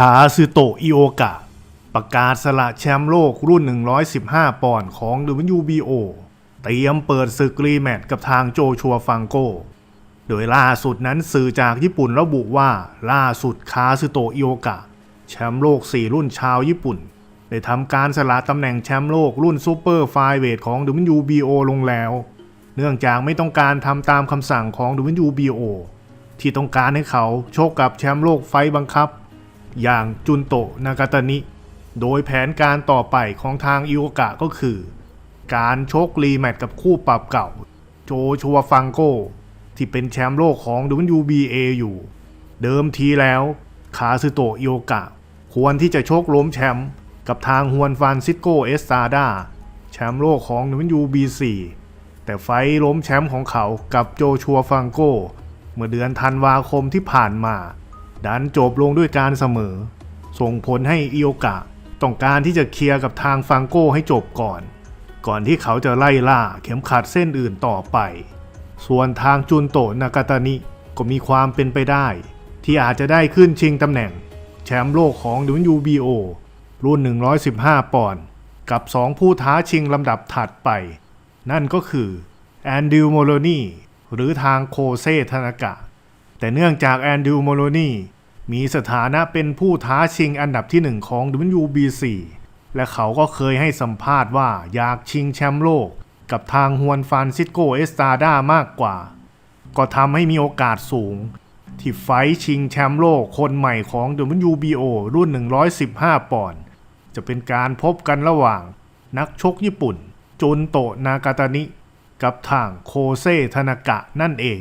ขาซึโตะอิโอกะ ประกาศสละแชมป์โลกรุ่น 115 ปอนด์ของ WBO เตรียมเปิดศึกรีแมตช์กับทางโจชัวฟังโก โดยล่าสุดนั้นสื่อจากญี่ปุ่นระบุว่าล่าสุดคาซึโตะอิโอกะ แชมป์โลก 4 รุ่นชาวญี่ปุ่น ได้ทำการสละตำแหน่งแชมป์โลกรุ่นซูเปอร์ไฟเวทของ WBO ลงแล้ว เนื่องจากไม่ต้องการทำตามคำสั่งของ WBO ที่ต้องการให้เขาโชคกับแชมป์โลกไฟบังคับ อย่างจุนโตะนากาตานิ โดยแผนการต่อไปของทางอิโอกะก็คือ การชกรีแมตช์กับคู่ปรับเก่า โจชัวฟังโก ที่เป็นแชมป์โลกของ WBA อยู่ เดิมทีแล้วคาซึโตะอิโอกะ ควรที่จะชกล้มแชมป์กับทางฮวนฟานซิสโกเอสซาดาแชมป์โลกของ WBC แต่ไฟท์ล้มแชมป์ของเขากับโจชัวฟังโก เมื่อเดือนธันวาคมที่ผ่านมา ดันจบลงด้วยการเสมอ ส่งผลให้อิโอกะต้องการที่จะเคลียร์กับทางฟังโก้ให้จบก่อน ก่อนที่เขาจะไล่ล่าเข็มขัดเส้นอื่นต่อไป ส่วนทางจุนโตะนากาตานิก็มีความเป็นไปได้ ที่อาจจะได้ขึ้นชิงตำแหน่ง แชมป์โลกของ WBO รุ่น 115 ปอนด์กับ 2 ผู้ท้าชิงลำดับถัดไป นั่นก็คือแอนดิวโมโลนีหรือทางโคเซทานากะ แต่เนื่องจากแอนดิวโมโลนีมีสถานะเป็นผู้ท้าชิงอันดับที่หนึ่งของ WBC และเขาก็เคยให้สัมภาษณ์ว่าอยากชิงแชมป์โลก กับทางฮวนฟานซิสโกเอสตาด้ามากกว่า ก็ทำให้มีโอกาสสูง ที่ไฟชิงแชมป์โลกคนใหม่ของ WBO รุ่น 115 ปอนด์จะเป็นการพบกันระหว่าง นักชกญี่ปุ่น จุนโตนากาตานิ กับทางโคเซทนากะนั่นเอง